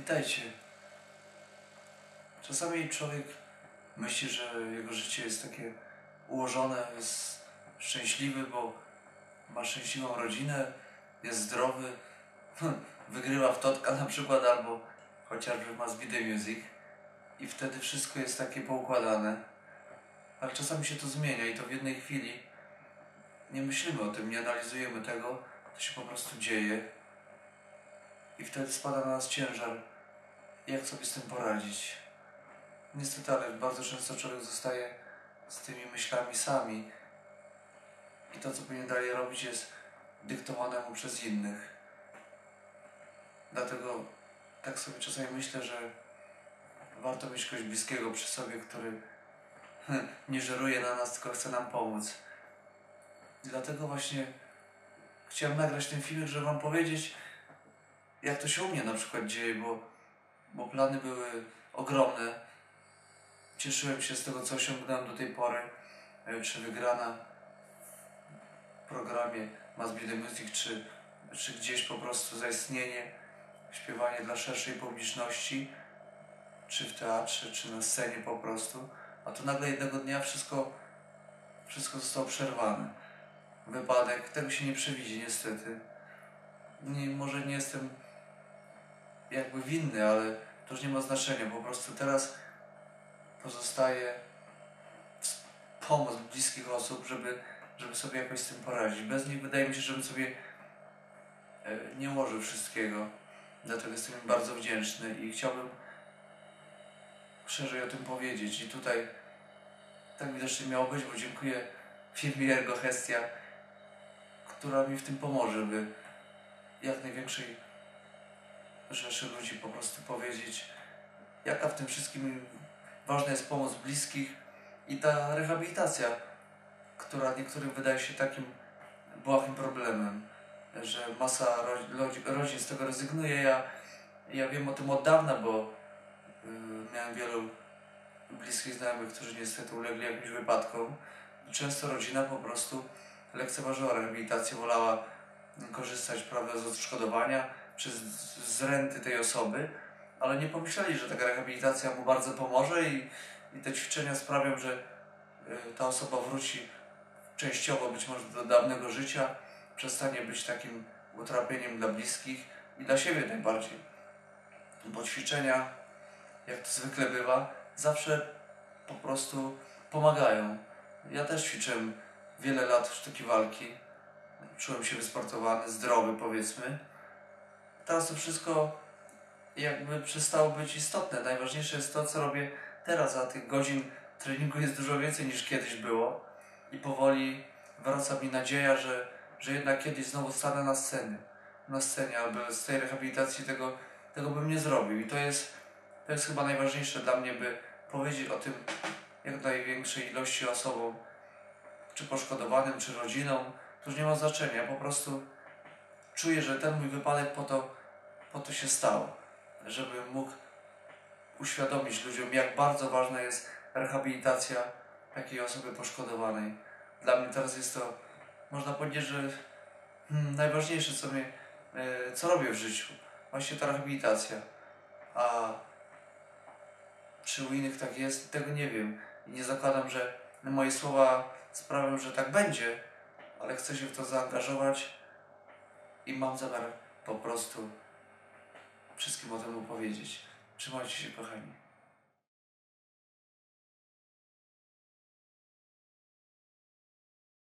Witajcie. Czasami człowiek myśli, że jego życie jest takie ułożone, jest szczęśliwy, bo ma szczęśliwą rodzinę, jest zdrowy, wygrywa w Totka na przykład, albo chociażby ma z Video Music. I wtedy wszystko jest takie poukładane. Ale czasami się to zmienia i to w jednej chwili. Nie myślimy o tym, nie analizujemy tego, to się po prostu dzieje. I wtedy spada na nas ciężar, jak sobie z tym poradzić. Niestety, ale bardzo często człowiek zostaje z tymi myślami sami i to, co powinien dalej robić, jest dyktowane mu przez innych. Dlatego tak sobie czasami myślę, że warto mieć kogoś bliskiego przy sobie, który nie żeruje na nas, tylko chce nam pomóc. I dlatego właśnie chciałem nagrać ten film, żeby Wam powiedzieć, jak to się u mnie na przykład dzieje, bo, bo plany były ogromne. Cieszyłem się z tego, co osiągnąłem do tej pory, czy wygrana w programie Must Be The Music, czy, czy gdzieś po prostu zaistnienie, śpiewanie dla szerszej publiczności, czy w teatrze, czy na scenie po prostu. A tu nagle jednego dnia wszystko, wszystko zostało przerwane. Wypadek, tego się nie przewidzi niestety. Nie, może nie jestem jakby winny, ale to już nie ma znaczenia. Po prostu teraz pozostaje pomoc bliskich osób, żeby, żeby sobie jakoś z tym poradzić. Bez nich wydaje mi się, żebym sobie e, nie ułożył wszystkiego. Dlatego jestem im bardzo wdzięczny i chciałbym szerzej o tym powiedzieć. I tutaj tak widocznie miało być, bo dziękuję firmie Ergo Hestia, która mi w tym pomoże, by jak największej rzeszy ludzi po prostu powiedzieć, jaka w tym wszystkim ważna jest pomoc bliskich i ta rehabilitacja, która niektórym wydaje się takim błahym problemem, że masa rodzin z tego rezygnuje. Ja, ja wiem o tym od dawna, bo yy, miałem wielu bliskich znajomych, którzy niestety ulegli jakimś wypadkom. Często rodzina po prostu lekceważyła rehabilitację, wolała korzystać prawda, z odszkodowania czy z, z renty tej osoby, ale nie pomyśleli, że taka rehabilitacja mu bardzo pomoże i, i te ćwiczenia sprawią, że y, ta osoba wróci częściowo być może do dawnego życia, przestanie być takim utrapieniem dla bliskich i dla siebie najbardziej. Bo ćwiczenia, jak to zwykle bywa, zawsze po prostu pomagają. Ja też ćwiczyłem wiele lat sztuki walki. Czułem się wysportowany, zdrowy powiedzmy. Teraz to wszystko jakby przestało być istotne. Najważniejsze jest to, co robię teraz, a tych godzin treningu jest dużo więcej niż kiedyś było. I powoli wraca mi nadzieja, że, że jednak kiedyś znowu stanę na scenie. Na scenie, albo z tej rehabilitacji tego, tego bym nie zrobił. I to jest, to jest chyba najważniejsze dla mnie, by powiedzieć o tym jak największej ilości osobom, czy poszkodowanym, czy rodzinom, to już nie ma znaczenia. Po prostu czuję, że ten mój wypadek po to, po to się stał, żeby mógł uświadomić ludziom, jak bardzo ważna jest rehabilitacja takiej osoby poszkodowanej. Dla mnie teraz jest to, można powiedzieć, że hmm, najważniejsze, co, mnie, e, co robię w życiu. Właśnie ta rehabilitacja. A czy u innych tak jest, tego nie wiem. I nie zakładam, że moje słowa sprawią, że tak będzie, ale chcę się w to zaangażować i mam zamiar po prostu wszystkim o tym opowiedzieć. Trzymajcie się, kochani.